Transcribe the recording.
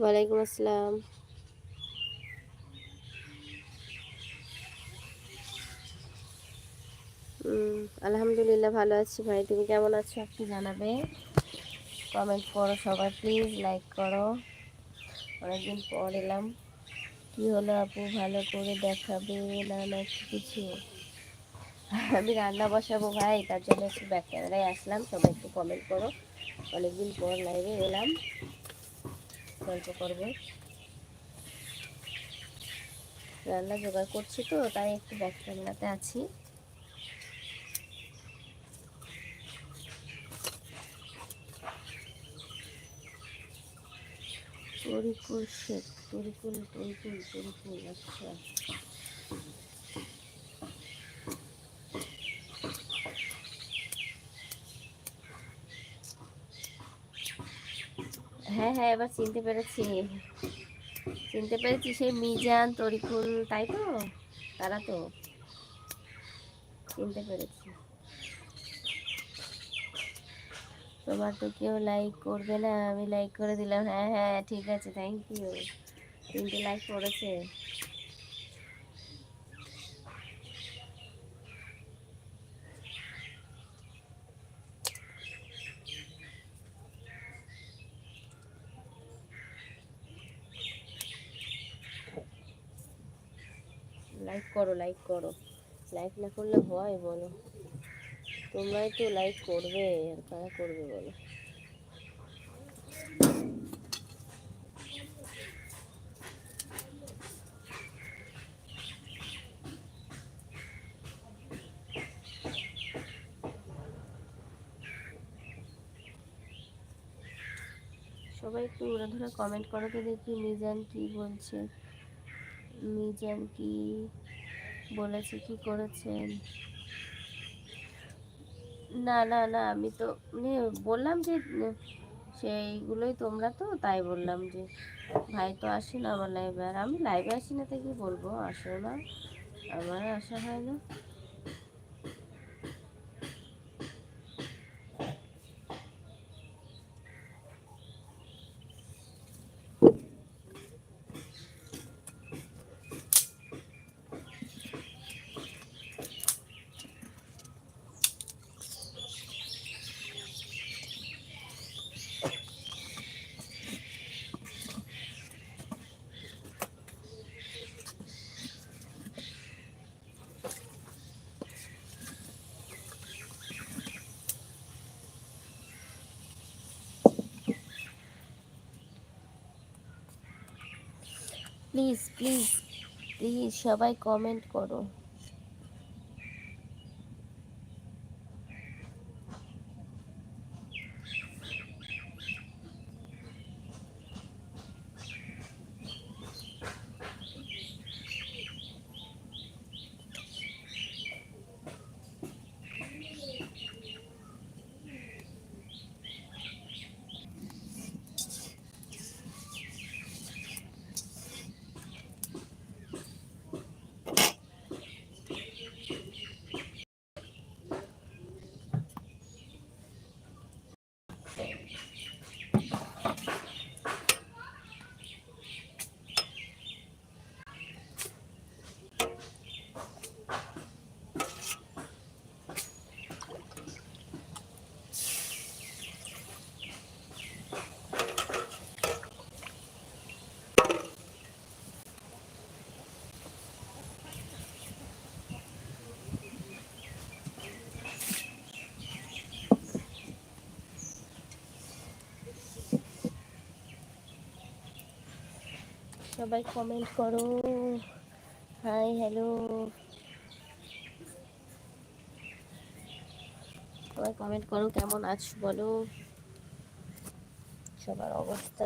ওয়ালাইকুম আসসালাম। আলহামদুলিল্লাহ ভালো আছি ভাই, তুমি কেমন আছো? একটু জানাবে? কমেন্ট করো সবাই প্লিজ লাইক করো। অনেকদিন পর এলাম। কি হলো আপু? ভালো করে দেখাবে না না কিছু? আমি রান্না বসাবো ভাই, তার জন্য একটু ব্যাক ক্যামেরায় আসলাম, সবাই একটু কমেন্ট করো। অনেকদিন পর লাইভে এলাম। গল্প করব। রান্না জোগাড় করছি তো, তাই একটু ব্যাক ক্যামেরাতে আছি। তরিকুল শেখ তরিকুল তরিকুল তরিকুল আচ্ছা। হ্যাঁ হ্যাঁ এবার চিনতে পেরেছি। চিনতে পেরেছি সেই মিজান, তরিকুল, তাই তো? তারা তো। চিনতে পেরেছি। তোমার তো কেউ লাইক করবে না, আমি লাইক করে দিলাম। হ্যাঁ হ্যাঁ ঠিক আছে থ্যাংক ইউ তিনটে লাইক করেছে। লাইক করো লাইক করো। লাইক না করলে হয় বলো। তোমরাই তো লাইক করবে, আর কারা করবে বলো? সবাই একটু উড়ে ধরে কমেন্ট করো তো দেখি, মিজান কি বলছে? মিজান কি বলেছে, কি করেছেন না না না, আমি তো মানে বললাম যে, সেইগুলোই তোমরা তো তাই বললাম যে, ভাই তো আসে না আমার লাইভে আর আমি লাইভে আসি না তাই কি বলব? আসো না আমার আসা হয় না। প্লিজ প্লিজ প্লিজ সবাই কমেন্ট করো। সবাই কমেন্ট করো। হাই হ্যালো সবাই কমেন্ট করো কেমন আছো বলো? সবার অবস্থা